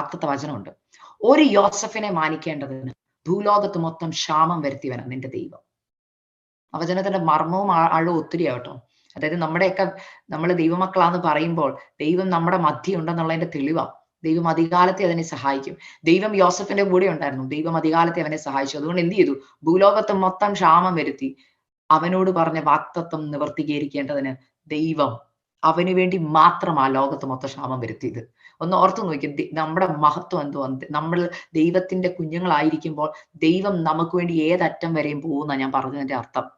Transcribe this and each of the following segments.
വാക്തത്വ വചനമുണ്ട്. ഒരു യോസഫിനെ മാനിക്കേണ്ടതിന് ഭൂലോകത്ത് മൊത്തം ക്ഷാമം വരുത്തിയവനാ നിന്റെ ദൈവം. ആ വചനത്തിന്റെ മർമ്മവും ആഴവും ഒത്തിരി ആവട്ടോ അതായത് നമ്മുടെയൊക്കെ നമ്മൾ ദൈവമക്കളാന്ന് പറയുമ്പോൾ ദൈവം നമ്മുടെ മധ്യ ഉണ്ടെന്നുള്ളതിന്റെ തെളിവാണ് ദൈവം അധികാലത്തെ അതിനെ സഹായിക്കും. ദൈവം യോസഫിന്റെ കൂടെ ഉണ്ടായിരുന്നു. ദൈവം അധികാലത്തെ അവനെ സഹായിച്ചു. അതുകൊണ്ട് എന്ത് ചെയ്തു? ഭൂലോകത്ത് മൊത്തം ക്ഷാമം വരുത്തി അവനോട് പറഞ്ഞ വാക്തത്വം നിവർത്തീകരിക്കേണ്ടതിന് ദൈവം അവന് വേണ്ടി മാത്രം ആ ലോകത്ത് മൊത്തം ക്ഷാമം വരുത്തിയത്. ഒന്ന് ഓർത്തു നോക്കി നമ്മുടെ മഹത്വം എന്തോ എന്ത് നമ്മൾ ദൈവത്തിന്റെ കുഞ്ഞുങ്ങളായിരിക്കുമ്പോൾ ദൈവം നമുക്ക് വേണ്ടി ഏതറ്റം വരെയും പോകുന്ന ഞാൻ പറഞ്ഞതിന്റെ അർത്ഥം.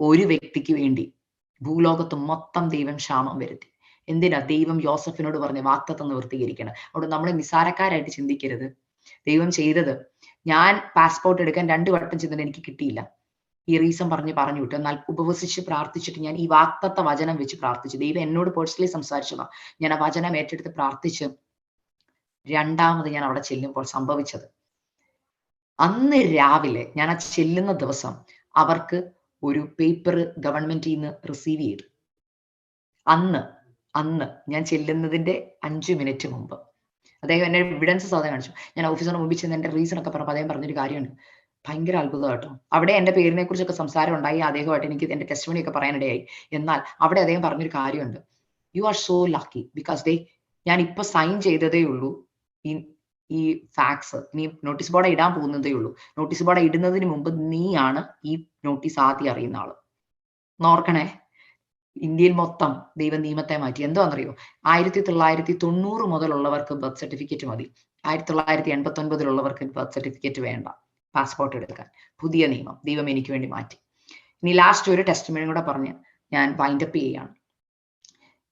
ഒരു വ്യക്തിക്ക് വേണ്ടി ഭൂലോകത്ത് മൊത്തം ദൈവം ക്ഷാമം വരുത്തി. എന്തിനാ? ദൈവം യോസഫിനോട് പറഞ്ഞ വാക്തത്വം നിവർത്തീകരിക്കണം. അവിടെ നമ്മൾ നിസാരക്കാരായിട്ട് ചിന്തിക്കരുത്. ദൈവം ചെയ്തത് ഞാൻ പാസ്പോർട്ട് എടുക്കാൻ രണ്ടു വട്ടം ചെന്നിട്ട് എനിക്ക് കിട്ടിയില്ല. ഈ റീസൺ പറഞ്ഞ് പറഞ്ഞു വിട്ടു. എന്നാൽ ഉപവസിച്ച് പ്രാർത്ഥിച്ചിട്ട് ഞാൻ ഈ വാക്തത്ത വചനം വെച്ച് പ്രാർത്ഥിച്ചു. ദൈവം എന്നോട് പേഴ്സണലി സംസാരിച്ചതാ. ഞാൻ ആ വചനം ഏറ്റെടുത്ത് പ്രാർത്ഥിച്ച് രണ്ടാമത് ഞാൻ അവിടെ ചെല്ലുമ്പോൾ സംഭവിച്ചത്. അന്ന് രാവിലെ ഞാൻ ആ ചെല്ലുന്ന ദിവസം അവർക്ക് ഒരു പേപ്പർ ഗവൺമെന്റിൽ നിന്ന് റിസീവ് ചെയ്തു. അന്ന് അന്ന് ഞാൻ ചെല്ലുന്നതിന്റെ അഞ്ചു മിനിറ്റ് മുമ്പ്. അദ്ദേഹം എന്നെ എവിഡൻസ് സാധനം കാണിച്ചു. ഞാൻ ഓഫീസറിന് മുമ്പിൽ ചെന്ന് റീസൺ ഒക്കെ പറഞ്ഞപ്പോൾ അദ്ദേഹം പറഞ്ഞൊരു കാര്യമുണ്ട്. ഭയങ്കര അത്ഭുതം കേട്ടോ. അവിടെ എന്റെ പേരിനെ കുറിച്ചൊക്കെ സംസാരം ഉണ്ടായി അദ്ദേഹമായിട്ട് എനിക്ക് എന്റെ ടെസ്റ്റ് ഒക്കെ പറയാനിടയായി. എന്നാൽ അവിടെ അദ്ദേഹം പറഞ്ഞൊരു കാര്യമുണ്ട്. You are so lucky because they ഞാൻ ഇപ്പൊ സൈൻ ചെയ്തതേ ഉള്ളൂ. ഈ ഈ ഫാക്സ് നീ നോട്ടീസ് ബോർഡ് ഇടാൻ പോകുന്നതേ ഉള്ളൂ. നോട്ടീസ് ബോർഡ് ഇടുന്നതിന് മുമ്പ് നീയാണ് ഈ നോട്ടീസ് ആദ്യം അറിയുന്ന ആൾ. നോർക്കണേ ഇന്ത്യയിൽ മൊത്തം ദൈവ നിയമത്തെ മാറ്റി. എന്താണെന്നറിയോ ആയിരത്തി തൊള്ളായിരത്തി തൊണ്ണൂറ് മുതലുള്ളവർക്ക് ബർത്ത് സർട്ടിഫിക്കറ്റ് മതി. ആയിരത്തി തൊള്ളായിരത്തി എൺപത്തി ഒൻപതിലുള്ളവർക്ക് ബർത്ത് സർട്ടിഫിക്കറ്റ് വേണ്ട. പാസ്പോർട്ട് എടുക്കാൻ. പുതിയ നിയമം. ദൈവം എനിക്ക് വേണ്ടി മാറ്റി. ഇനി ലാസ്റ്റ് ഒരു ടെസ്റ്റ് കൂടെ പറഞ്ഞ് ഞാൻ വൈൻഡപ്പ് ചെയ്യുകയാണ്.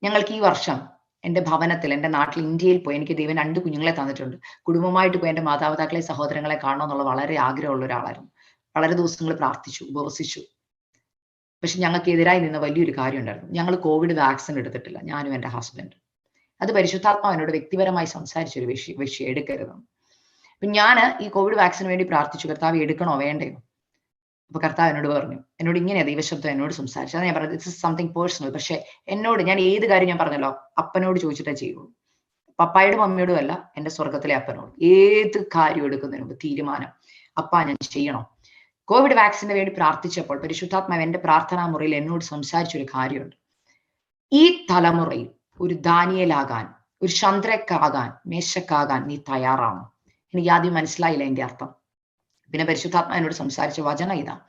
ഞങ്ങൾക്ക് ഈ വർഷം എന്റെ ഭവനത്തിൽ എന്റെ നാട്ടിൽ ഇന്ത്യയിൽ പോയി എനിക്ക് ദൈവം രണ്ട് കുഞ്ഞുങ്ങളെ തന്നിട്ടുണ്ട്. കുടുംബമായിട്ട് പോയി എന്റെ മാതാപിതാക്കളെ സഹോദരങ്ങളെ കാണണം എന്നുള്ള വളരെ ആഗ്രഹമുള്ള ഒരാളായിരുന്നു. വളരെ ദിവസങ്ങൾ പ്രാർത്ഥിച്ചു ഉപവസിച്ചു. പക്ഷെ ഞങ്ങൾക്ക് എതിരായി നിന്ന വലിയൊരു കാര്യം ഉണ്ടായിരുന്നു. ഞങ്ങൾ കോവിഡ് വാക്സിൻ എടുത്തിട്ടില്ല. ഞാനും എന്റെ ഹസ്ബൻഡ് അത് പരിശുദ്ധാത്മാവിനോട് വ്യക്തിപരമായി സംസാരിച്ചൊരു വിഷയം വിഷയം എടുക്കരുത് അപ്പൊ ഞാൻ ഈ കോവിഡ് വാക്സിന് വേണ്ടി പ്രാർത്ഥിച്ചു. കർത്താവ് എടുക്കണോ? വേണ്ടയോ? അപ്പൊ കർത്താവ് എന്നോട് പറഞ്ഞു. എന്നോട് ഇങ്ങനെ ദൈവശബ്ദം എന്നോട് സംസാരിച്ചു അത് ഞാൻ പറഞ്ഞത് ഇറ്റ്സ് സംതിങ് പേഴ്സണൽ പക്ഷെ എന്നോട് ഞാൻ ഏത് കാര്യം ഞാൻ പറഞ്ഞല്ലോ അപ്പനോട് ചോദിച്ചിട്ടേ ചെയ്യുള്ളൂ. പപ്പായോടും മമ്മിയോടും അല്ല എന്റെ സ്വർഗത്തിലെ അപ്പനോട്. ഏത് കാര്യം എടുക്കുന്നതിന് മുമ്പ് തീരുമാനം അപ്പ ഞാൻ ചെയ്യണം? കോവിഡ് വാക്സിന് വേണ്ടി പ്രാർത്ഥിച്ചപ്പോൾ പരിശുദ്ധാത്മാവ് എന്റെ പ്രാർത്ഥനാ മുറിയിൽ എന്നോട് സംസാരിച്ചൊരു കാര്യമുണ്ട്. ഈ തലമുറയിൽ ഒരു ദാനിയലാകാൻ ഒരു ചന്ദ്രക്കാകാൻ മേശക്കാകാൻ നീ തയ്യാറാണോ? എനിക്ക് ആദ്യം മനസ്സിലായില്ല എന്റെ അർത്ഥം. പിന്നെ പരിശുദ്ധാത്മാ എന്നോട് സംസാരിച്ച വചന ഇതാ.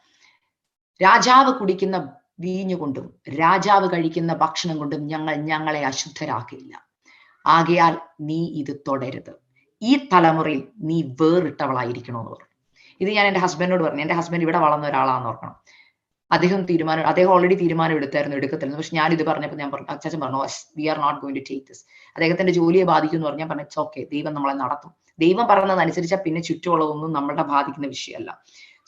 രാജാവ് കുടിക്കുന്ന വീഞ്ഞു കൊണ്ടും രാജാവ് കഴിക്കുന്ന ഭക്ഷണം കൊണ്ടും ഞങ്ങൾ ഞങ്ങളെ അശുദ്ധരാക്കില്ല. ആകയാൽ നീ ഇത് തുടരുത് ഈ തലമുറയിൽ നീ വേറിട്ടവളായിരിക്കണമെന്ന് പറഞ്ഞു. ഇത് ഞാൻ എന്റെ ഹസ്ബൻഡിനോട് പറഞ്ഞു. എന്റെ ഹസ്ബൻഡ് ഇവിടെ വളർന്ന ഒരാളാന്ന് ഓർക്കണം. അദ്ദേഹം തീരുമാനം അദ്ദേഹം ഓൾറെഡി തീരുമാനം എടുത്തായിരുന്നു എടുക്കത്തില്ല പക്ഷെ ഞാൻ ഇത് പറഞ്ഞപ്പോൾ ഞാൻ പറഞ്ഞു അച്ഛൻ പറഞ്ഞു we are not going to take this അദ്ദേഹത്തിന്റെ ജോലിയെ ബാധിക്കും എന്ന് പറഞ്ഞാൽ പറഞ്ഞു ഇറ്റ്സ് ഓക്കെ ദൈവം നമ്മളെ നടത്തും. ദൈവം പറഞ്ഞതനുസരിച്ചാൽ പിന്നെ ചുറ്റുമുള്ളതൊന്നും നമ്മളുടെ ബാധിക്കുന്ന വിഷയമല്ല.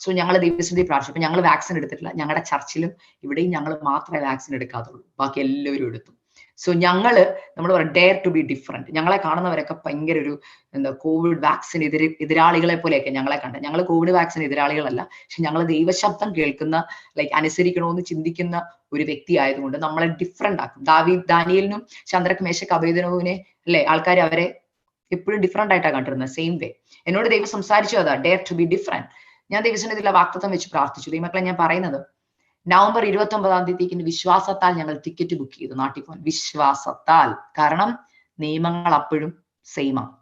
സോ ഞങ്ങൾ ദൈവസ്ഥിതി പ്രാർത്ഥിച്ചു. അപ്പൊ ഞങ്ങൾ വാക്സിൻ എടുത്തിട്ടില്ല. ഞങ്ങളുടെ ചർച്ചിലും ഇവിടെയും ഞങ്ങൾ മാത്രമേ വാക്സിൻ എടുക്കാത്തുള്ളൂ. ബാക്കി എല്ലാവരും എടുത്തു. സോ ഞങ്ങൾ നമ്മൾ പറയും ഡെയർ ടു ബി ഡിഫറെന്റ് ഞങ്ങളെ കാണുന്നവരൊക്കെ ഭയങ്കര ഒരു എന്താ കോവിഡ് വാക്സിൻ എതിരെ എതിരാളികളെ പോലെയൊക്കെ ഞങ്ങളെ കണ്ട. ഞങ്ങൾ കോവിഡ് വാക്സിൻ എതിരാളികളല്ല. പക്ഷെ ഞങ്ങൾ ദൈവശബ്ദം കേൾക്കുന്ന ലൈക്ക് അനുസരിക്കണമെന്ന് ചിന്തിക്കുന്ന ഒരു വ്യക്തി ആയതുകൊണ്ട് നമ്മളെ ഡിഫറെന്റ് ആക്കും. ദാവി ദാനിയലിനും ചന്ദ്രക്ക് മേശക്ക് അഭേദനവുവിനെ അല്ലെ? ആൾക്കാർ അവരെ എപ്പോഴും ഡിഫറെന്റ് ആയിട്ടാണ് കണ്ടിരുന്നത്. സെയിം വേ എന്നോട് ദൈവം സംസാരിച്ചു അതാ ഡെയർ ടു ബി ഡിഫറെന്റ് ഞാൻ ദൈവസന്നിധിയിലെ വാക്തത്വം വെച്ച് പ്രാർത്ഥിച്ചു. ദൈവമക്കളെ ഞാൻ പറയുന്നത് നവംബർ ഇരുപത്തി ഒമ്പതാം തീയതിക്ക് വിശ്വാസത്താൽ ഞങ്ങൾ ടിക്കറ്റ് ബുക്ക് ചെയ്തു നാട്ടിൽ പോകാൻ വിശ്വാസത്താൽ. കാരണം നിയമങ്ങൾ അപ്പോഴും സെയിമാണ്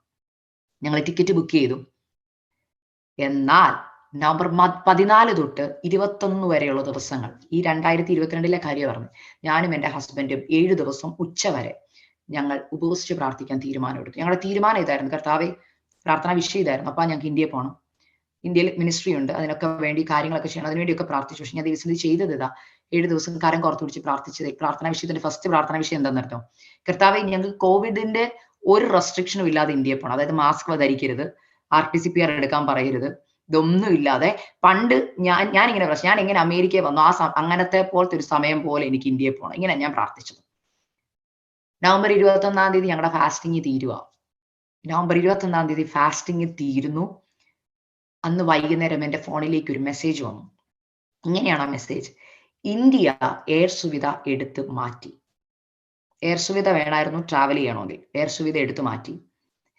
ഞങ്ങൾ ടിക്കറ്റ് ബുക്ക് ചെയ്തു. എന്നാൽ നവംബർ പതിനാല് തൊട്ട് ഇരുപത്തൊന്ന് വരെയുള്ള ദിവസങ്ങൾ ഈ രണ്ടായിരത്തി ഇരുപത്തിരണ്ടിലെ കാര്യം പറഞ്ഞു ഞാനും എന്റെ ഹസ്ബൻഡും ഏഴു ദിവസം ഉച്ച വരെ ഞങ്ങൾ ഉപവസിച്ച് പ്രാർത്ഥിക്കാൻ തീരുമാനമെടുത്തു ഞങ്ങളുടെ തീരുമാനം ഇതായിരുന്നു. കർത്താവെ പ്രാർത്ഥന വിഷയം ഇതായിരുന്നു. അപ്പൊ ഞങ്ങൾക്ക് ഇന്ത്യയിൽ പോകണം ഇന്ത്യയിൽ മിനിസ്ട്രി ഉണ്ട്. അതിനൊക്കെ വേണ്ടി കാര്യങ്ങളൊക്കെ ചെയ്യണം. അതിനുവേണ്ടിയൊക്കെ പ്രാർത്ഥിച്ചു. പക്ഷെ ഞാൻ ദിവസം ചെയ്തത് ഇതാ. ഏഴ് ദിവസം കാരം കുറത്ത് പിടിച്ച് പ്രാർത്ഥിച്ചത്. പ്രാർത്ഥന വിഷയത്തിന്റെ ഫസ്റ്റ് പ്രാർത്ഥന വിഷയം എന്താണെന്നർത്ഥം കർത്താവെ ഞങ്ങൾക്ക് കോവിഡിന്റെ ഒരു റെസ്ട്രിക്ഷനും ഇല്ലാതെ ഇന്ത്യയിൽ പോകണം അതായത് mask ധരിക്കരുത്. R T C P R എടുക്കാൻ പറയരുത്. ഇതൊന്നും ഇല്ലാതെ പണ്ട് ഞാൻ ഞാൻ ഇങ്ങനെ പ്രശ്നം ഞാൻ ഇങ്ങനെ അമേരിക്കയിൽ വന്നു. ആ അങ്ങനത്തെ പോലത്തെ ഒരു സമയം പോലെ എനിക്ക് ഇന്ത്യയിൽ പോകണം ഇങ്ങനെ ഞാൻ പ്രാർത്ഥിച്ചത്. നവംബർ ഇരുപത്തി ഒന്നാം തീയതി ഞങ്ങളുടെ ഫാസ്റ്റിംഗ് തീരുക നവംബർ ഇരുപത്തി ഒന്നാം തീയതി ഫാസ്റ്റിംഗ് തീരുന്നു. അന്ന് വൈകുന്നേരം എന്റെ ഫോണിലേക്ക് ഒരു മെസ്സേജ് വന്നു. ഇങ്ങനെയാണ് ആ മെസ്സേജ് ഇന്ത്യ എയർ സുവിധ എടുത്ത് മാറ്റി. എയർ സുവിധ വേണമായിരുന്നു ട്രാവൽ ചെയ്യണമെങ്കിൽ. എയർ സുവിധ എടുത്തു മാറ്റി.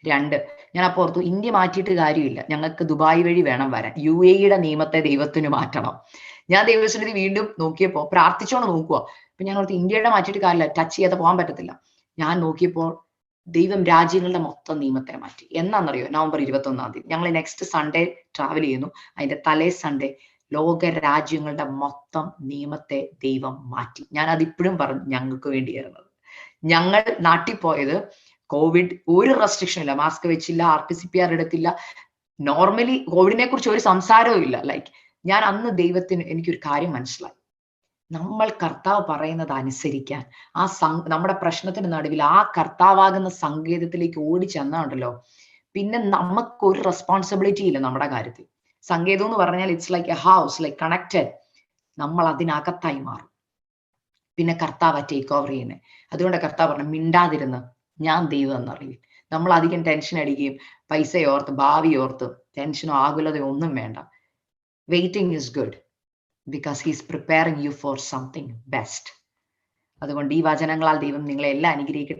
രണ്ട് ഞാൻ അപ്പോൾ ഓർത്തു ഇന്ത്യ മാറ്റിയിട്ട് കാര്യമില്ല. ഞങ്ങൾക്ക് ദുബായ് വഴി വേണം വരാൻ. യു എയുടെ നിയമത്തെ ദൈവത്തിന് മാറ്റണം. ഞാൻ ദൈവസന്നിധി വീണ്ടും നോക്കിയപ്പോൾ പ്രാർത്ഥിച്ചോണ്ട് നോക്കുക അപ്പൊ ഞാൻ ഓർത്തു ഇന്ത്യയുടെ മാറ്റിയിട്ട് കാര്യമില്ല. ടച്ച് ചെയ്യാതെ പോകാൻ പറ്റത്തില്ല. ഞാൻ നോക്കിയപ്പോൾ ദൈവം രാജ്യങ്ങളുടെ മൊത്തം നിയമത്തെ മാറ്റി. എന്നാണെന്നറിയോ നവംബർ ഇരുപത്തി ഒന്നാം തീയതി. ഞങ്ങൾ നെക്സ്റ്റ് സൺഡേ ട്രാവൽ ചെയ്യുന്നു. അതിന്റെ തലേ സൺഡേ ലോക രാജ്യങ്ങളുടെ മൊത്തം നിയമത്തെ ദൈവം മാറ്റി. ഞാൻ അതിപ്പോഴും പറഞ്ഞു ഞങ്ങൾക്ക് വേണ്ടിയായിരുന്നത് ഞങ്ങൾ നാട്ടിൽ പോയത് കോവിഡ് ഒരു റെസ്ട്രിക്ഷൻ ഇല്ല. മാസ്ക് വെച്ചില്ല R T C P R എടുത്തില്ല. നോർമലി കോവിഡിനെ കുറിച്ച് ഒരു സംസാരവും ഇല്ല. ലൈക്ക് ഞാൻ അന്ന് ദൈവത്തിന് എനിക്കൊരു കാര്യം മനസ്സിലായി. നമ്മൾ കർത്താവ് പറയുന്നത് അനുസരിക്കാൻ. ആ സം നമ്മുടെ പ്രശ്നത്തിന് നടുവിൽ ആ കർത്താവാകുന്ന സങ്കേതത്തിലേക്ക് ഓടി ചെന്നാണ്ടല്ലോ. പിന്നെ നമുക്ക് ഒരു റെസ്പോൺസിബിലിറ്റി ഇല്ല നമ്മുടെ കാര്യത്തിൽ. സങ്കേതം എന്ന് പറഞ്ഞാൽ it's like a house like connected നമ്മൾ അതിനകത്തായി മാറും. പിന്നെ കർത്താവ് ടേക്ക് ഓവർ ചെയ്യുന്നത് അതുകൊണ്ട് കർത്താവ് പറഞ്ഞു മിണ്ടാതിരുന്ന്. ഞാൻ ദൈവം എന്നറിയും. നമ്മൾ അധികം ടെൻഷൻ അടിക്കുകയും പൈസയോർത്ത് ഭാവി ഓർത്ത് ടെൻഷനോ ആകുലതയോ ഒന്നും വേണ്ട. Waiting is good because he's preparing you for something best അതുകൊണ്ട് ഈ വചനങ്ങളാൽ ദൈവം നിങ്ങളെ എല്ലാം അനുഗ്രഹിക്കട്ടെ.